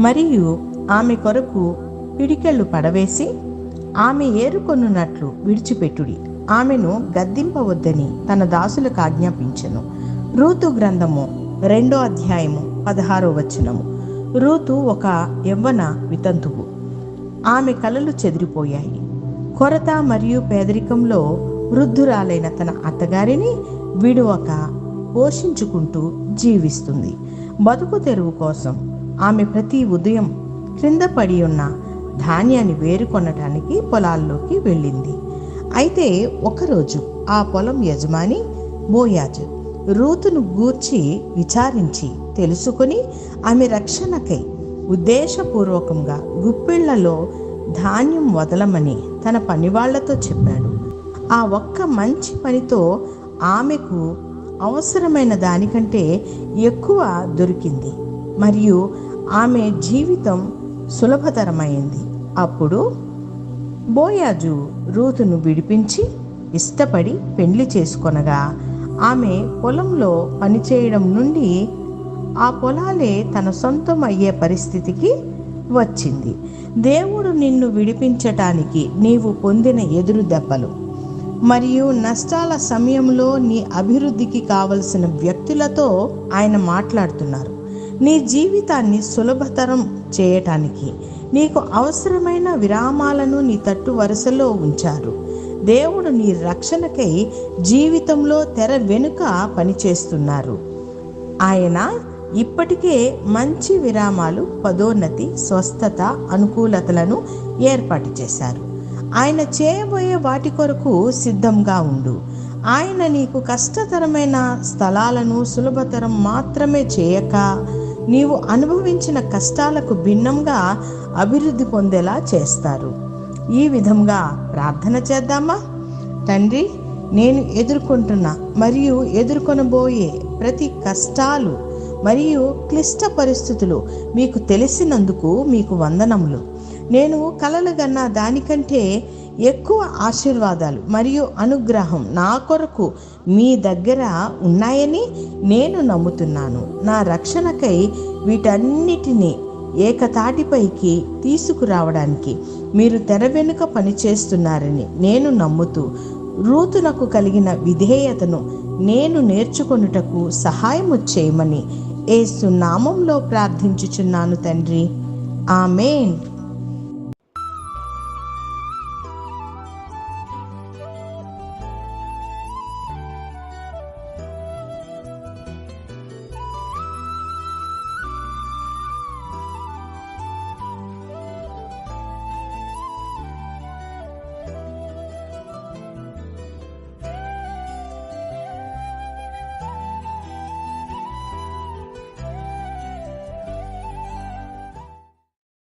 మరియు ఆమె కొరకు పిడికెళ్ళు పడవేసి ఆమె ఏరుకొనున్నట్లు విడిచిపెట్టుడి. ఆమెను గద్దింపవద్దని తన దాసులకు ఆజ్ఞాపించను. రూతు గ్రంథము రెండో అధ్యాయము పదహారో వచనము. రూతు ఒక యవ్వన వితంతువు. ఆమె కలలు చెదిరిపోయాయి. కొరత మరియు పేదరికంలో వృద్ధురాలైన తన అత్తగారిని విడువక పోషించుకుంటూ జీవిస్తుంది. బతుకు తెరువు కోసం ఆమె ప్రతి ఉదయం క్రింద పడి ఉన్న ధాన్యాన్ని వేరుకొనటానికి పొలాల్లోకి వెళ్ళింది. అయితే ఒకరోజు ఆ పొలం యజమాని బోయాజు రూతును గూర్చి విచారించి తెలుసుకొని ఆమె రక్షణకై ఉద్దేశపూర్వకంగా గుప్పిళ్ళలో ధాన్యం వదలమని తన పనివాళ్ళతో చెప్పాడు. ఆ ఒక్క మంచి పనితో ఆమెకు అవసరమైన దానికంటే ఎక్కువ దొరికింది మరియు ఆమె జీవితం సులభతరమైంది. అప్పుడు బోయాజు రూతును విడిపించి ఇష్టపడి పెండ్లి చేసుకొనగా ఆమె పొలంలో పనిచేయడం నుండి ఆ పొలాలే తన సొంతం అయ్యే పరిస్థితికి వచ్చింది. దేవుడు నిన్ను విడిపించటానికి నీవు పొందిన ఎదురు దెబ్బలు మరియు నష్టాల సమయంలో నీ అభివృద్ధికి కావలసిన వ్యక్తులతో ఆయన మాట్లాడుతున్నారు. నీ జీవితాన్ని సులభతరం చేయటానికి నీకు అవసరమైన విరామాలను నీ తట్టు వరుసలో ఉంచారు. దేవుడు నీ రక్షణకై జీవితంలో తెర వెనుక పనిచేస్తున్నారు. ఆయన ఇప్పటికే మంచి విరామాలు పదోన్నతి స్వస్థత అనుకూలతలను ఏర్పాటు చేశారు. ఆయన చేయబోయే వాటి కొరకు సిద్ధంగా ఉండు. ఆయన నీకు కష్టతరమైన స్థలాలను సులభతరం మాత్రమే చేయక నీవు అనుభవించిన కష్టాలకు భిన్నంగా అభివృద్ధి పొందేలా చేస్తారు. ఈ విధంగా ప్రార్థన చేద్దామా? తండ్రి నేను ఎదుర్కొంటున్న మరియు ఎదుర్కొనబోయే ప్రతి కష్టాలు మరియు క్లిష్ట పరిస్థితులు మీకు తెలిసినందుకు మీకు వందనములు. నేను కలలు కన్నా దానికంటే ఎక్కువ ఆశీర్వాదాలు మరియు అనుగ్రహం నా కొరకు మీ దగ్గర ఉన్నాయని నేను నమ్ముతున్నాను. నా రక్షణకై వీటన్నిటినీ ఏకతాటిపైకి తీసుకురావడానికి మీరు తెర వెనుక పనిచేస్తున్నారని నేను నమ్ముతూ రూతునకు కలిగిన విధేయతను నేను నేర్చుకొనుటకు సహాయము చేయమని ఏసు నామంలో ప్రార్థించుచున్నాను తండ్రి. ఆమెన్.